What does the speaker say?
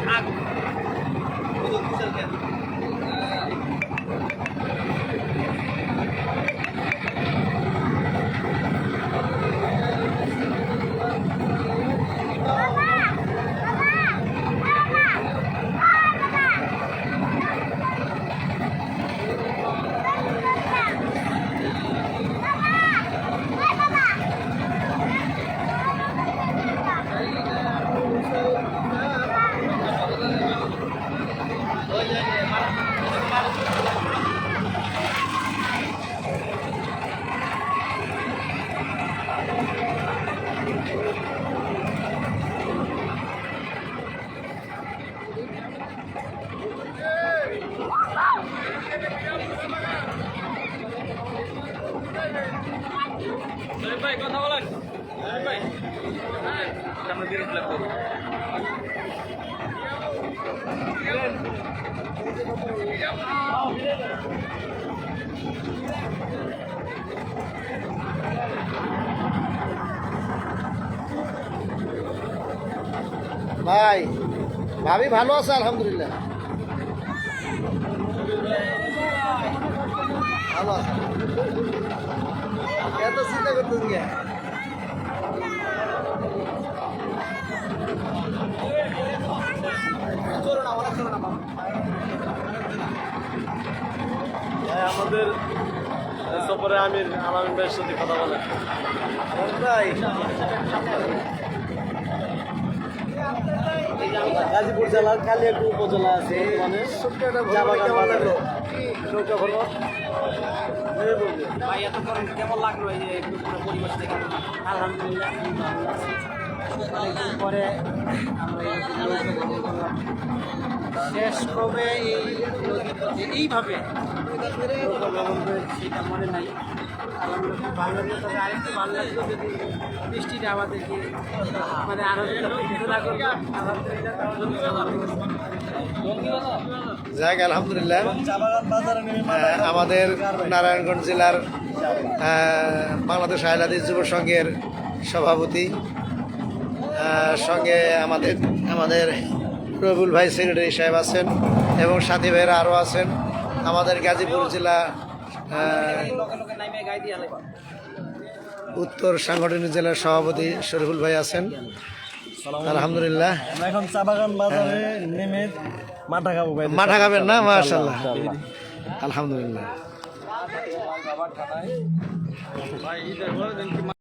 থাক ভাই কথা বলেন ভাই আমরা বিরোধ লাগবে Bye. ভাবি ভালো আছে আলহামদুলিল্লাহ। ভালো আছে। এত চিন্তা আমাদের সফরে আমির আলামিন ভাইয়ের সাথে কথা বলে গাজীপুর জেলার কালিয়াকু উপজেলা আছে মানে ভাই এত কেমন লাগল এই যে পরিবেশ দেখে? আলহামদুলিল্লাহ পরে শেষ কবে এই এইভাবে সেটা মনে নাই। বৃষ্টিটা আমাদেরকে মানে যাক, আলহামদুলিল্লাহ। আমাদের নারায়ণগঞ্জ জেলার বাংলাদেশ আহলাদি যুব সংঘের সভাপতি সঙ্গে আমাদের আমাদের রবুল ভাই সেক্রেটারি সাহেব আছেন এবং সাথী ভাইয়েরা আরও আছেন। আমাদের গাজীপুর জেলা উত্তর সাংগঠনিক জেলার সভাপতি শরীফুল ভাই আছেন। আলহামদুলিল্লাহ। এখন চা বাগান বাজারে নেমে মাঠা খাব ভাই। মাঠা খাবেন না? মাশাল্লাহ আলহামদুলিল্লাহ।